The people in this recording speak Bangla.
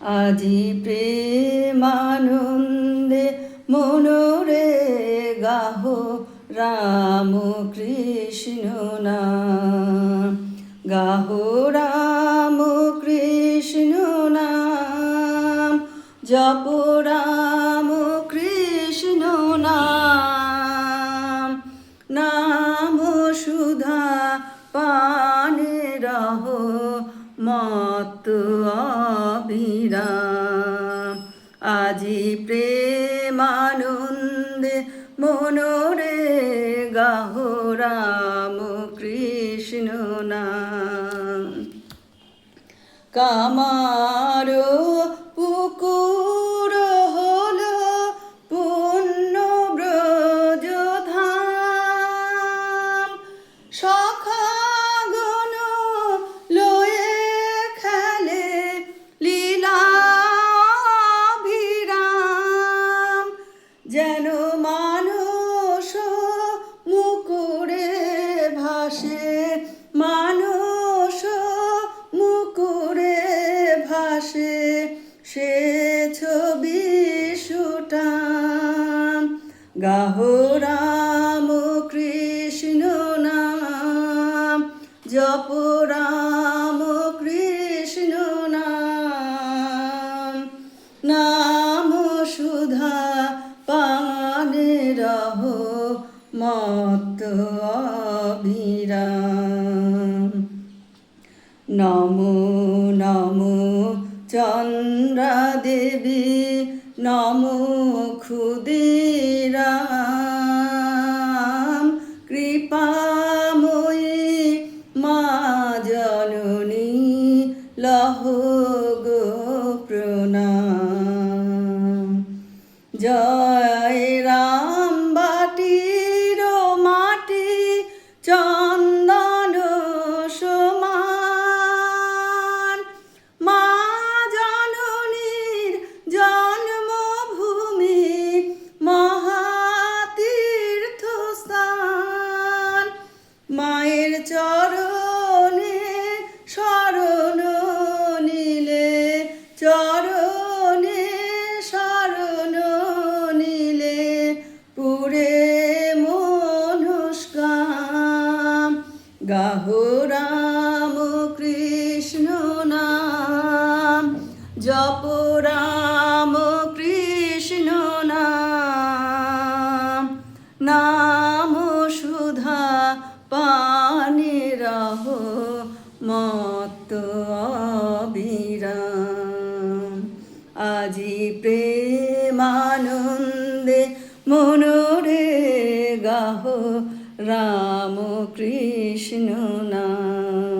আজি প্রেমানন্দে মনোরে গাহ রাম কৃষ্ণ না গাহ রাম কৃষ্ণ নাম। জপ অবিরাম। আজি প্রেমানন্দে মনোরে গাহ রাম কৃষ্ণ না কামার গাহ রাম কৃষ্ণ নাম, জপ রাম কৃষ্ণ নাম। নাম সুধা পানে রহ মত অবিরাম। নমো নমো চন্দ্রা দেবী নমো ক্ষুদিরাম প্রণাম জয় গাহ রাম কৃষ্ণ নাম, জপ রাম কৃষ্ণ নাম। নাম সুধা পানে রহ মত অবিরাম। আজি প্রেমানন্দে মনোরে রাম কৃষ্ণ নাম।